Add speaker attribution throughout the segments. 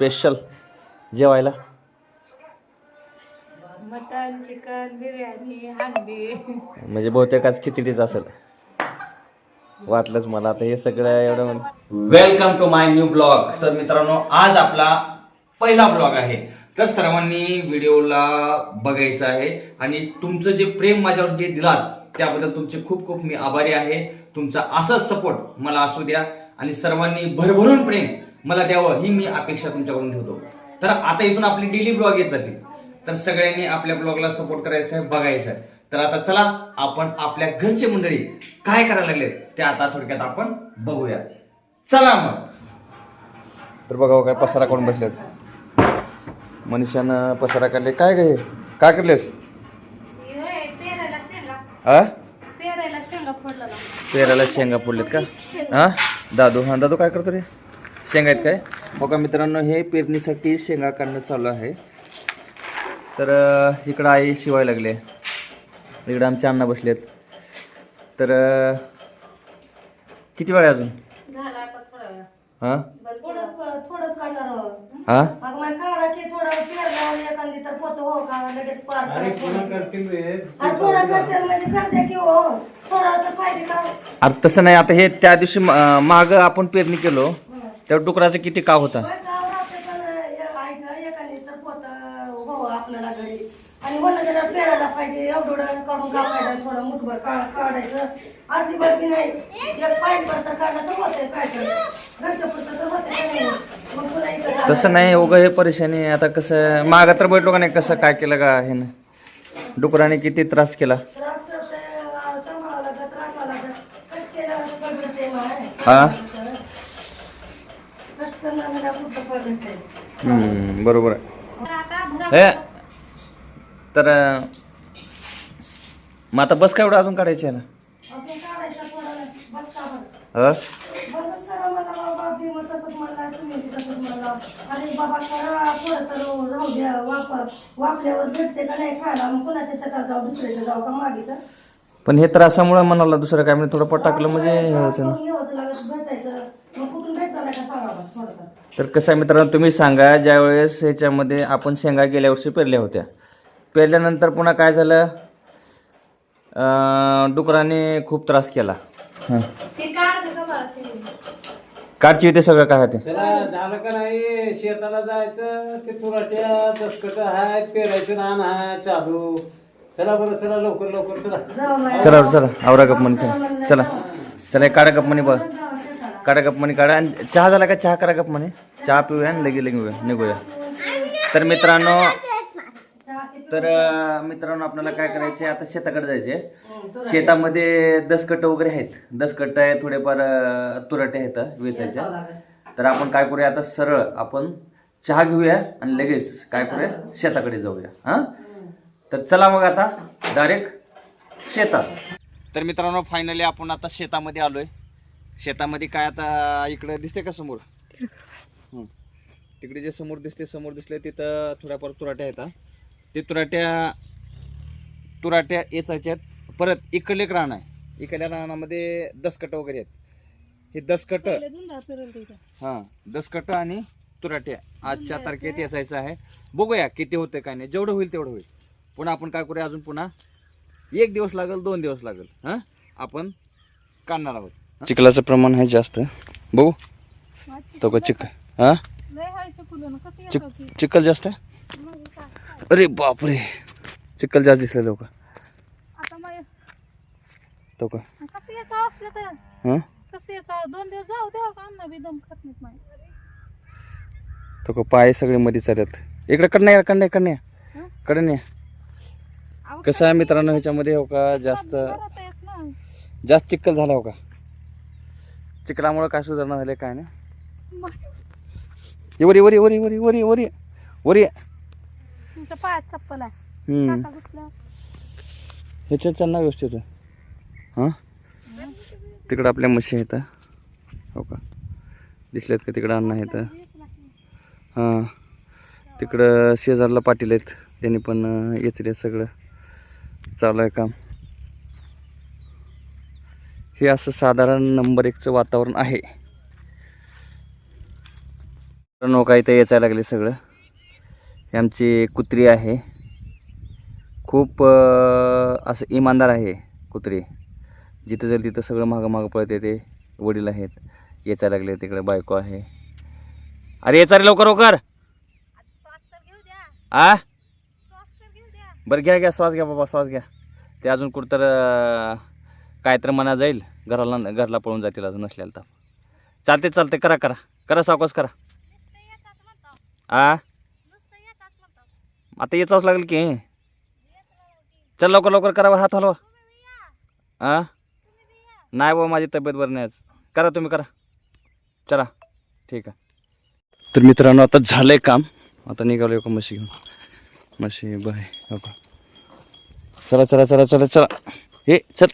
Speaker 1: Special जेवायला?
Speaker 2: Mutton chicken biryani handi.
Speaker 1: म्हणजे बहुतेक आज खिचडीच असेल. वाटलंच मला आता हे सगळं एवढं welcome to my new blog तर मित्रांनो आज आपला पहिला ब्लॉग आहे. तर सर्वांनी व्हिडिओला बघायचं आहे आणि तुमचं जे प्रेम माझ्यावर जे दिलात त्याबद्दल तुमचे खूप खूप मी आभारी आहे. तुमचा असंच सपोर्ट मला असू द्या आणि सर्वांनी भरभरून प्रेम मला द्यावं ही मी अपेक्षा तुमच्याकडून ठेवतो. तर आता इथून आपली डेली ब्लॉग येत जातील तर सगळ्यांनी आपल्या ब्लॉगला सपोर्ट करायचं आहे बघायचं आहे. तर आता चला आपण आपल्या घरचे मंडळी काय करायला लागलेत ते आता थोडक्यात आपण बघूया. चला मग. तर बघा काय पसारा करून बसलेत. मनुष्यानं पसारा काढले. काय काय काय करलेस?
Speaker 2: पेरायला शेंगा.
Speaker 1: हा
Speaker 2: पेरायला शेंगा फोडला
Speaker 1: पेराला शेंगा पडलेत का? हा दादू हा दादू काय करतो रे? शेंगा आहेत काय? बघा मित्रांनो हे पेरणीसाठी शेंगा काढणं चालू आहे. तर इकडं आई शिवाय लागले इकडं आमचे अण्णा बसलेत. तर किती वेळ आहे अजून? हा. हा?
Speaker 3: मग मग काढा की थोडं पेरलं एखादी तर पोत हो म्हणजे हो. थोडं तर पाहिजे का?
Speaker 1: आता तसं नाही. आता हे त्या दिवशी माग आपण पेरणी केलो. त्या डुकराचं किती काव होता?
Speaker 3: हो आपल्याला घरी. आणि म्हणलं त्याला पेरायला पाहिजे एवढं काढून कापायचं थोडं मुठभर काढ काढायचं. अर्धी बरबी नाही एक पाईप भर तर काढलं तर होतंय काय तर. घरच्या पुरतं तर होतंय का नाही? मग पुन्हा इकडं काढायचं.
Speaker 1: तसं नाही उगं हे परेशानी आता कसं मागं तर बैठलो का नाही कसं काय केलं का हे ना डुकराने किती त्रास केला?
Speaker 3: त्रास करते, सांभाळावं लागत, राखावं लागत. कष्ट केल्यावर पडलं ते माय.
Speaker 1: हा
Speaker 3: कष्ट करणाऱ्याला कुठं पडलं ते.
Speaker 1: हम्म, बरोबर आहे. हे तर अं, मग आता बस काय एवढं अजून काढायची आहे ना?
Speaker 3: थोडं.
Speaker 1: ह?
Speaker 3: थोडं तर राहू द्या, वापर. वापल्यावर भेटते का नाही खायला? मग कुणाच्या शेतात जाऊ दुसऱ्याच्या जाऊ का मागितलं
Speaker 1: पण हे त्रासामुळे म्हणाला दुसरं काय? म्हणजे थोडं पोट टाकलं म्हणजे हे होतं ना.
Speaker 3: भेटायचं. मग कुठून भेटणार आहे का सांगा बरं,
Speaker 1: तर कसं आहे मित्रांनो तुम्ही सांगा ज्यावेळेस ह्याच्यामध्ये आपण शेंगा गेल्या वर्षी पेरल्या होत्या. पेरल्यानंतर पुन्हा काय झालं? अं, डुकराने खूप त्रास केला. हं. काढची होते सगळं काय होते?
Speaker 4: चला झालं का नाही शेताला जायचं ते तुराट्या दसकट आहेत पेरायचं रान आहे चालू चला बरं चला लवकर लवकर चला.
Speaker 1: चला चला आवरा गप म्हणी चला. चला चला काढा गप म्हणी बघ काढा गप म्हणी काढा आणि चहा झाला का? चहा करा गप म्हणे. चहा पिऊया आणि लगे लगे निघूया. तर मित्रांनो तर मित्रांनो आपल्याला काय करायचे आता शेताकडे जायचे शेतामध्ये दसकट वगैरे आहेत. दसकट आहे थोडेफार तुरटे आहेत वेचायच्या. तर आपण काय करूया? आता सरळ आपण चहा घेऊया आणि लगेच काय करूया? शेताकडे जाऊया. हां? तर चला मग आता डायरेक्ट शेतात. तर मित्रांनो फायनली आपण आता शेतामध्ये आलोय. शेतामध्ये काय आता इकडे दिसते का समोर? हं. तिकडे जे समोर दिसते समोर दिसले तिथं थोड्याफार तुराट्या आहेत. ते तुराट्या तुराट्या येचायच्यात. परत इकडले एक रान आहे. इकडल्या रानामध्ये दसकट वगैरे आहेत. हे दसकट. हा दसकट आणि तुराट्या. आजच्या तारखेत याचायचं आहे. बघूया किती होते काय नाही. जेवढं होईल तेवढं होईल. पुन्हा आपण काय करूया अजून पुन्हा? एक दिवस लागेल दोन दिवस लागेल हा? आपण काढणार आहोत. चिखलाचं प्रमाण आहे जास्त. बघू. तो का चिक हा? चिक चिखल जास्त? आहे अरे बापरे. चिखल जास्त दिसले लोक तो का?
Speaker 2: दोन जाऊ
Speaker 1: तो का पाय सगळे मध्ये चालत इकडे कडण्या कडण्या कडण्या
Speaker 2: कडण्या
Speaker 1: कडणे कसं आहे मित्रांनो ह्याच्यामध्ये हो का जास्त जास्त चिखल झाला हो का? चिखलामुळे काय सुधारणा झाले काय नाही? वरी वरी वरी वरी वरी वरी वरी
Speaker 2: तुमच्या पायात चप्पल आहे.
Speaker 1: ह्याच्यात त्यांना व्यवस्थित. हां? तिकडं आपल्या म्हशी आहेत. हो का? दिसल्यात का तिकडं अन्न आहेत? हां. तिकडं शेजारला पाटील आहेत. त्यांनी पण येचले सगळं. चालू आहे काम. हे असं साधारण नंबर एकचं वातावरण आहे. काय इथं यायला लागले सगळं. ही आमची कुत्री आहे. खूप असं इमानदार आहे कुत्री. जिथं जाईल तिथं सगळं मागं मागं पळते ते वडील आहेत. यायला लागले तिकडे बायको आहे. अरे याचा रे लवकर लवकर. आ? बरं घ्या घ्या श्वास घ्या बाबा श्वास घ्या. ते अजून कुठं तर काय तर मना जाईल. घराला घरला पळून जातील अजून नसल्याला तर. चालते चालते करा करा. करा सावकाश करा. आ? आता याचाच लागेल की. चल लवकर लवकर करा हात हलवा. आ? नाही बाबा माझी तब्येत बरं नाही आज. करा तुम्ही करा. चला. ठीक आहे. तर मित्रांनो आता झालंय काम. आता निघालो का म्हशी घेऊन. म्हशी बाय. हो का चला चला चला चला चला. हे चल.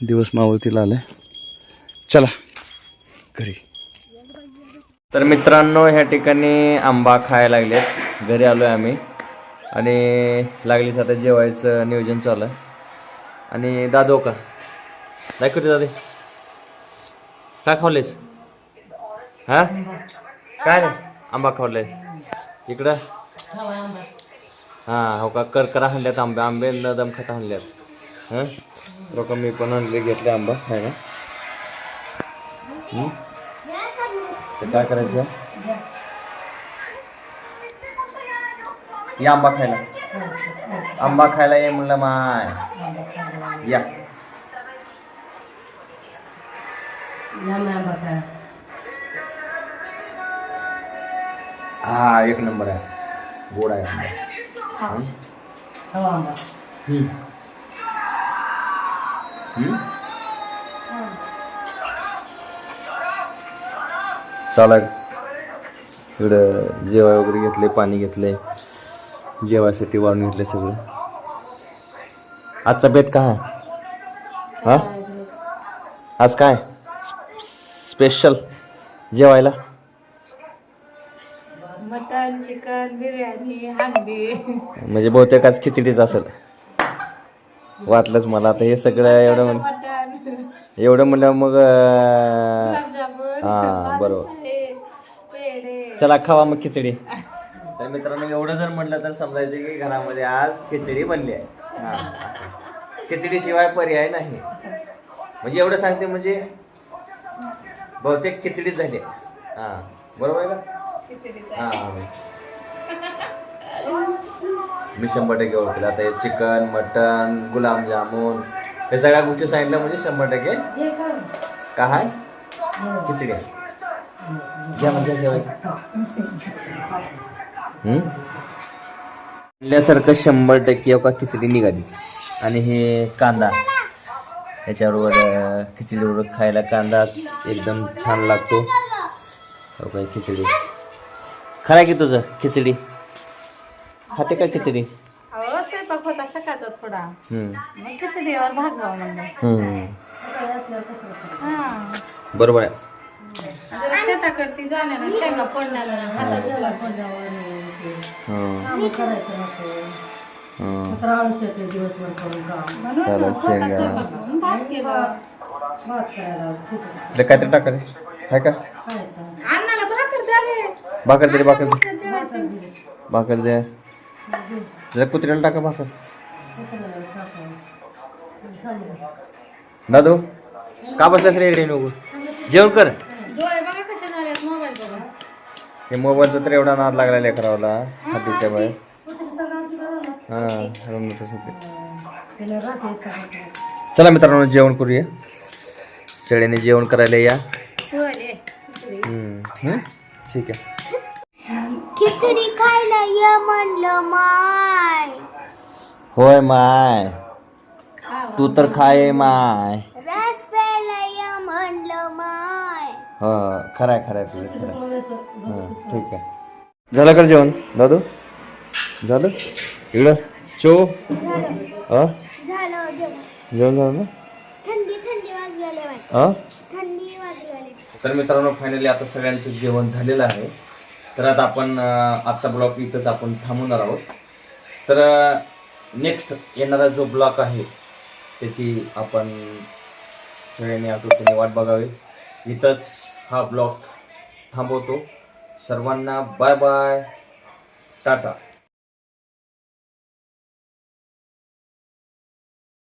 Speaker 1: दिवस मावळतीला आलाय. चला घरी. तर मित्रांनो ह्या ठिकाणी आंबा खायला लागलेत. घरी आलो आहे आम्ही. आणि लागलीच आता जेवायचं नियोजन चालू आहे. आणि दादो का? दाखवते दादे. काय खावलेस हा? काय रे? आंबा खावलेस इकडं? हां हो का? करकरा आणल्यात आंबे. आंबे न दम खाता आणल्यात हां? लोक मी पण आणले घेतले आंबा आहे ना? तर काय करायचं? या आंबा खायला. आंबा खायला ये म्हणलं माय. या. हा एक नंबर आहे. गोड आहे. आंबा. चला. इकडं जेवाय वगैरे घेतले पाणी घेतले जेवायसाठी वाढून घेतले सगळं. आजचा बेत काय? हा? आज काय? स्पेशल जेवायला?
Speaker 2: Mutton chicken biryani handi.
Speaker 1: म्हणजे बहुतेक आज खिचडीच असेल. वाटलंच मला. आता हे सगळं एवढं म्हण एवढं म्हणलं मग हा बरोबर. चला खावा मग खिचडी. तर मित्रांनो एवढं जर म्हटलं तर समजायचं की घरामध्ये आज खिचडी बनली आहे. हा. खिचडीशिवाय पर्याय नाही. म्हणजे एवढं सांगते म्हणजे बहुतेक खिचडीच झाली. हा बरोबर आहे का?
Speaker 2: खिचडीचा
Speaker 1: हा मी शंभर टक्के ओळखेल. आता हे चिकन मटन गुलाबजामुन हे सगळ्या गोष्टी सांगितल्या म्हणजे शंभर टक्के काय? आहे? खिचडी आहे. घ्या शंभर टक्के का खिचडी निघाली आणि हे कांदा. त्याच्याबरोबर अं, खिचडीबरोबर खायला कांदा एकदम छान लागतो. हो खिचडी. खरा की तुझं खिचडी? खाते का खिचडी?
Speaker 2: अहो स्वयंपाक होता सकाळचा थोडा.
Speaker 1: हम्म.
Speaker 2: मग खिचडीवर भागवा म्हणलं
Speaker 1: हम्म.
Speaker 2: हा.
Speaker 1: बरोबर आहे.
Speaker 2: जरा शेताकडती जाण्याला शेंगा फोडण्याला हातात तुला फोडण्यावर.
Speaker 1: हं.
Speaker 3: काम करायचं नको.
Speaker 1: हं.
Speaker 3: तर आळस येते दिवसभर करून काम.
Speaker 2: म्हणून
Speaker 1: चला,
Speaker 2: होता
Speaker 1: शेंगा.
Speaker 2: स्वयंपाक म्हणून भात केला.
Speaker 3: भात करायला खिचडी.
Speaker 1: तुला काहीतरी टाका रे. आहे का?
Speaker 3: खायचा.
Speaker 2: अण्णाला भाकर द्या रे.
Speaker 1: भाकर दे रे, भाकर दे.
Speaker 2: जेवायचं.
Speaker 1: भाकर द्या जरा कुत्र्याला टाका भाकर दादू का बसलास रे इकडे नको जेवण कर.
Speaker 2: डोळे बघा कसे झालेत मोबाईल बघा
Speaker 1: हे मोबाईलचा तर एवढा नाद लागला लेकरावाला हातीच्या बाहेर. हां तसं ते. चला मित्रांनो जेवण करूया. शेळीने जेवण करायला या. हम्म. हम्म? ठीक आहे.
Speaker 5: खिचडी खायला ये म्हणलं माय.
Speaker 1: होय माय. तू तर खाय माय.
Speaker 5: रस प्यायला ये म्हणलं माय.
Speaker 1: हो खरंय खरंय तुझं खरं हां ठीक आहे. झालं का जेवण दादू? झालं? इकडं. चो. हा
Speaker 5: झालं जेवण.
Speaker 1: जेवण झालं ना?
Speaker 5: थंडी थंडी वाजलेले माय
Speaker 1: हां
Speaker 5: थंडी वाजलेली
Speaker 1: तर मित्रांनो फायनली आता सगळ्यांचं जेवण झालेलं आहे. तर आता आपण आजचा ब्लॉग इथंच आपण थांबवणार आहोत. तर नेक्स्ट येणारा जो ब्लॉक आहे त्याची आपण सगळ्यांनी आकृतीने वाट बघावी. इथंच हा ब्लॉग थांबवतो. सर्वांना बाय बाय. टाटा.